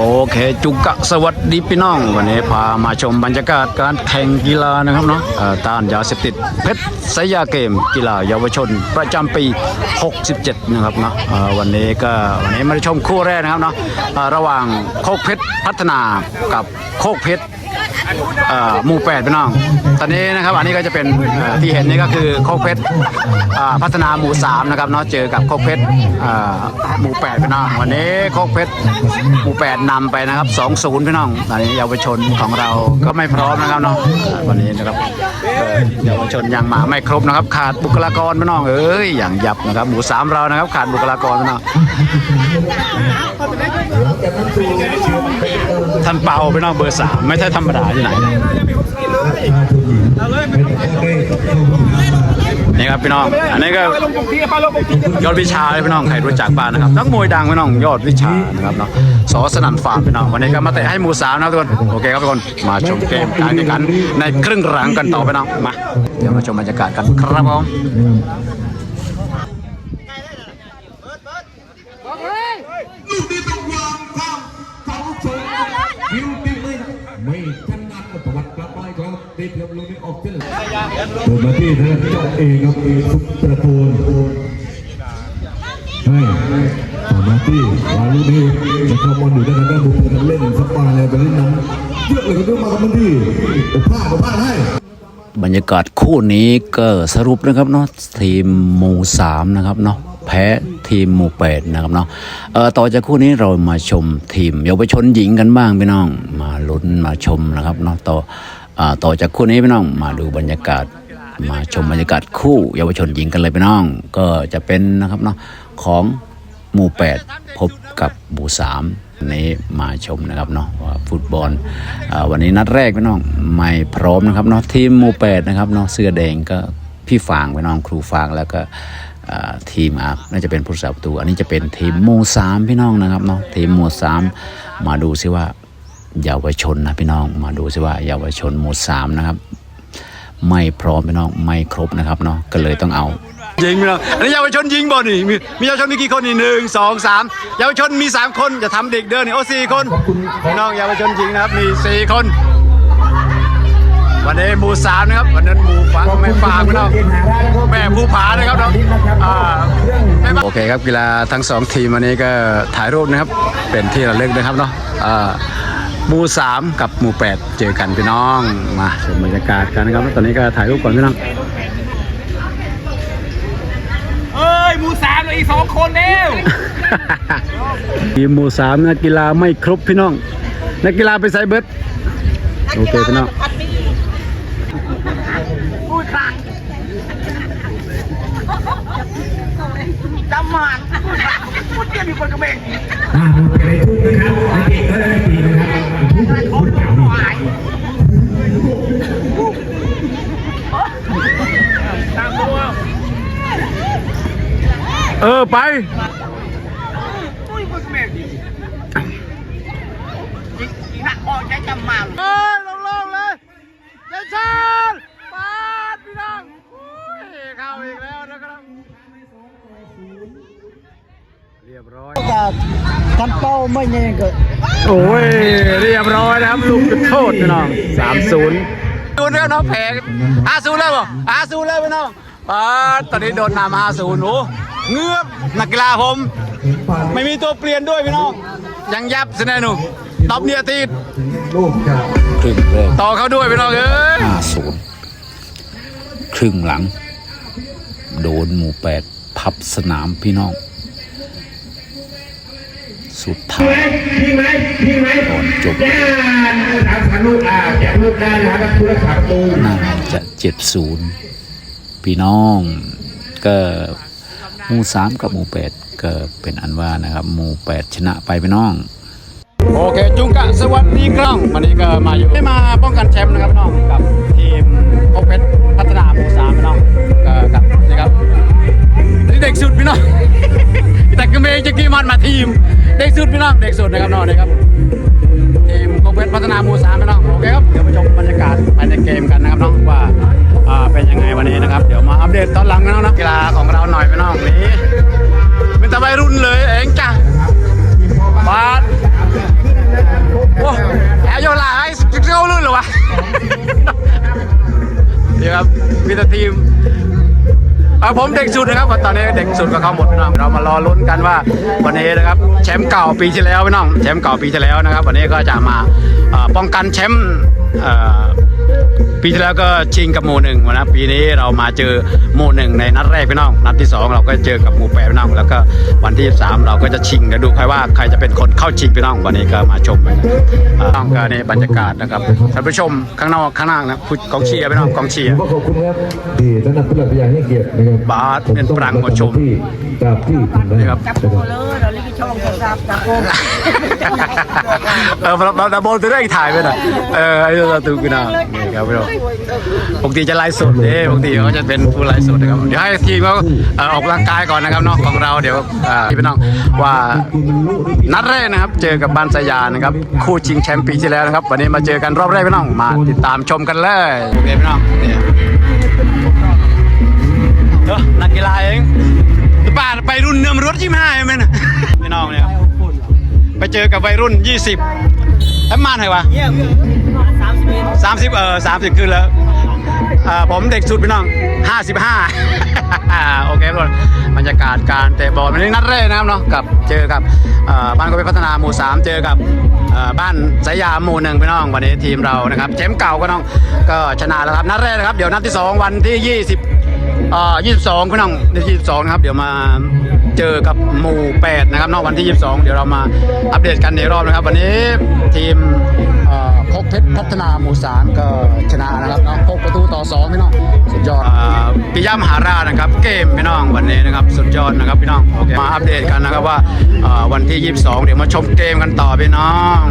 โอเคจุกะสวัสดีพี่น้อง วันนี้พามาชมบรรยากาศการแข่งกีฬานะครับเนาะต้านยาเสพติดเพชรสยาเกม กีฬาเยาวชน ประจำปี 67 นะครับเนาะวันนี้ก็วันนี้มาชมคู่แรกนะครับเนาะระหว่างโคกเพชรพัฒนากับโคกเพชร หมู่แปดพี่น้อง ตอนนี้นะครับอันนี้ก็จะเป็นที่เห็นนี่ก็คือโคกเพชรพัฒนาหมู่สามนะครับเนาะเจอกับโคกเพชรหมู่แปดพี่น้องวันนี้โคกเพชรหมู่แปดนำไปนะครับสองศูนย์พี่น้องตอนนี้เยาวชนของเราก็ไม่พร้อมนะครับเนาะวันนี้นะครับเอ่อเยาวชนยังมาไม่ครบนะครับ ขาดบุคลากรพี่น้องเอ้ยอย่างยับนะครับหมู่สามเรานะครับ ขาดบุคลากรพี่น้อง ท่านเปาพี่น้องเบอร์สามไม่ใช่ธรรมดาที่ไหนนะนี่ครับพี่น้อง อันนี้ก็ยอดวิชาเลยพี่น้องใครรู้จักบ้างนะครับนักมวยดังพี่น้องยอดวิชานะครับเนาะสอสนันฟาร์มพี่น้องวันนี้ก็มาเตะให้หมูสามนะครับทุกคนโอเคครับทุกคนมาชมเกมการแข่งขันในครึ่งหลังกันต่อพี่น้องมาเดี๋ยวมาชมบรรยากาศกันครับผม เปิดมาที่ทางเจ้าเองครับสุประโคนให้ต่อมาที่วาลูกนี้จะเข้าบอลอยู่ด้านด้านบุกกันเล่นสปาเลยไปเล่นน้ำเยอะเลยก็ต้องมากับมันที่โอ้พลาดโอ้พลาดให้บรรยากาศคู่นี้ก็สรุปนะครับเนาะทีมหมู่สามนะครับเนาะแพ้ทีมหมู่แปดนะครับเนาะเออต่อจากคู่นี้เรามาชมทีมเยาวชนหญิงกันบ้างพี่น้อง มาลุ้นมาชมนะครับเนาะต่อ ต่อจากคู่นี้พี่น้องมาดูบรรยากาศ มาชมบรรยากาศคู่เยาวชนหญิงกันเลยพี่น้อง ก็จะเป็นนะครับเนาะของหมู่แปดพบกับหมู่สามวันนี้มาชมนะครับเนาะว่าฟุตบอลอวันนี้นัดแรกพี่น้องไม่พร้อมนะครับเนาะทีมหมู่แปดนะครับเนาะเสื้อแดงก็พี่ฟางพี่น้องครูฟางแล้วก็ทีมอาน่าจะเป็นผู้สาประตู อันนี้จะเป็นทีมหมู่สามพี่น้องนะครับเนาะทีมหมู่สามมาดูซิว่า เยาวชนนะพี่น้องมาดูซิว่าเยาวชนหมู่สามนะครับ ไม่พร้อมพี่น้องไม่ครบนะครับเนาะก็เลยต้องเอายิงพี่น้องอันนี้เยาวชนยิงบ่นี่มีมีเยาวชนมีกี่คนนี่หนึ่งสองสามเยาวชนมีสามคนจะทำเด็กเดินนี่โอ้สี่คนพี่น้องเยาวชนยิงนะครับมีสี่คน วันนี้หมู่สามนะครับวันนั้นหมู่ฟังไม่ฟางพี่น้องแม่ภูผานะครับเนาะอ่าโอเคครับกีฬาทั้งสองทีมวันนี้ก็ถ่ายรูปนะครับเป็นที่ระลึกนะครับเนาะอ่า หมู่สามกับหมู่แปดเจอกันพี่น้องมาชมบรรยากาศกันนะครับ ตอนนี้ก็ถ่ายรูปก่อนพี่น้องเอ้ยหมูสามเหลยอีกสองคนเร็วทีมหมู่สามนักกีฬาไม่ครบพี่น้อง นักกีฬาไปไซเบิร์ดโอเคพี่น้องจำหมันพูดเกี่ยวมีคนกระเบงอ่าดูไปในทุกนะครับในเด็กก็ได้ปีนะครับทุกทุกเก่านี่ตามตัวเออไปอุ้ยคนกระเบงอีกอีกหักออกใจจำหมันเอ้ยลงลงเลยเดชานปา รียบร้อยท่านเป้าไม่ยังเกิดโอ้ยเรียบร้อยนะครับลูกจุดโทษพี่น้องสามศูนย์ดูเรื่องน้องแพ้อาศูนย์เลยบ่อาศูนย์เลยพี่น้องปาดตอนนี้โดนนำอาศูนย์โอ้เงือบนักกีฬาผม ไม่มีตัวเปลี่ยนด้วยพี่น้องยังยับสนหนูตอบเนียตีดลูกจากครึ่งแรกต่อเขาด้วยพี่น้องเอ้ยห้าศูนย์ครึ่งหลัง โดนหมู่แปดพับสนามพี่น้อง สุดท้ายพี่ไหมพี่ไหมก่อนจบย่าถามสาลูกอ่าแจกลูกได้นะครับผู้รักษาประตูน่าจะเจ็ดศูนย์พี่น้องก็หมู่สามกับหมู่แปดก็เป็นอันว่านะครับหมู่แปดชนะไปพี่น้องโอเคจุงกะสวัสดีครับวันนี้ก็มาอยู่ได้มาป้องกันแชมป์นะครับน้องกับทีมพกเพชรพัฒนา องเด็กสุดนะครับน้องนะครับทีมกงเพชรพัฒนามูสามน้องโอเคครับเดี๋ยวไปชมบรรยากาศภายในเกมกันนะครับน้องว่าเป็นยังไงวันนี้นะครับ เดี๋ยวมาอัปเดตตอนหลังนะนักกีฬาของเราหน่อยไปน้องนี้เป็นตะไบรุ่นเลยเองจ้ะบาสโอ้แอร์โยลาไอ้เจ้ารุ่นหรอวะเดี๋ยวครับมีแต่ทีม เออผมเด็กสุดนะครับตอนนี้เด็กสุดก็เข้าหมดพี่น้องเรามารอลุ้นกันว่าวันนี้นะครับแชมป์เก่าปีที่แล้วพี่น้องแชมป์เก่าปีที่แล้วนะครับ วันนี้ก็จะมาป้องกันแชมป์ปีที่แล้วก็ชิงกับหมู่หนึ่งนะปีนี้เรามาเจอหมู่หนึ่งในนัดแรกพี่น้องนัดที่สองเราก็เจอกับหมู่แปดพี่น้องแล้วก็วันที่สามเราก็จะชิงเดี๋ยวดูใครว่าใครจะเป็นคนเข้าชิงพี่น้องวันนี้ก็มาชมกันน้องก็ในบรรยากาศนะครับท่านผู้ชมข้างนอกข้างล่างนะกองเชียร์พี่น้องกองเชียร์ขอบคุณครับที่ท่านนักกีฬาพยาให้เกียรตินะครับบาสเป็นปรังหัวชมที่ตามที่ถึงได้นี่ครับจับโกเลยเราเรียกช่องโทรศัพท์จับโกเออเราเราเราโบนตัวได้ถ่ายไปหน่อยเออไอ้เราตูกันนะนี่ครับพี่น้องปกติจะไลฟ์สดเด้ปกติเขาจะเป็นผู้ไลฟ์สดนะครับเดี๋ยวให้ทีมเขาเอ่อออกกำลังกายก่อนนะครับเนาะของเราเดี๋ยวอ่าพี่น้องว่านัดแรกนะครับ เจอกับบ้านสยามนะครับคู่ชิงแชมป์ปีที่แล้วนะครับ วันนี้มาเจอกันรอบแรกพี่น้องมาติดตามชมกันเลยโอเคพี่น้องเนี่ย เออนักกีฬาเองป้าไปรุ่นเนิมรถยี่ห้าไหมนะพี่น้องเนี่ยไปเจอกับวัยรุ่น 20แล้วมาไหนวะสามสิบเออสามสิบขึ้นแล้วเอ่อผมเด็กสุดพี่น้อง 55 โอเคทุกคนบรรยากาศการเตะบอลวันนี้นัดแรกนะครับเนาะกับเจอกับเอ่อบ้านกบพัฒนาหมู่ 3 เจอกับเอ่อบ้านสายยามหมู่หนึ่งพี่น้องวันนี้ทีมเรานะครับแชมป์เก่าก็น้องก็ชนะแล้วครับนัดแรกนะครับเดี๋ยวนัดที่ 2 วันที่ 20เอ่อ22พี่น้องในที่22นะครับ เดี๋ยวมาเจอกับหมู่8นะครับนอกวันที่ 22 เดี๋ยวเรามาอัปเดตกันในรอบนะครับ วันนี้ทีมอ่อพกเพชรพัฒนาหมู่สามก็ชนะนะครับเนาะพกประตูต่อสองพี่น้องสุดยอดอ่าปิยามหาราชนะครับ เกมพี่น้องวันนี้นะครับสุดยอดนะครับพี่น้องมาอัปเดตกันนะครับว่าอ่อวันที่ 22 เดี๋ยวมาชมเกมกันต่อพี่น้อง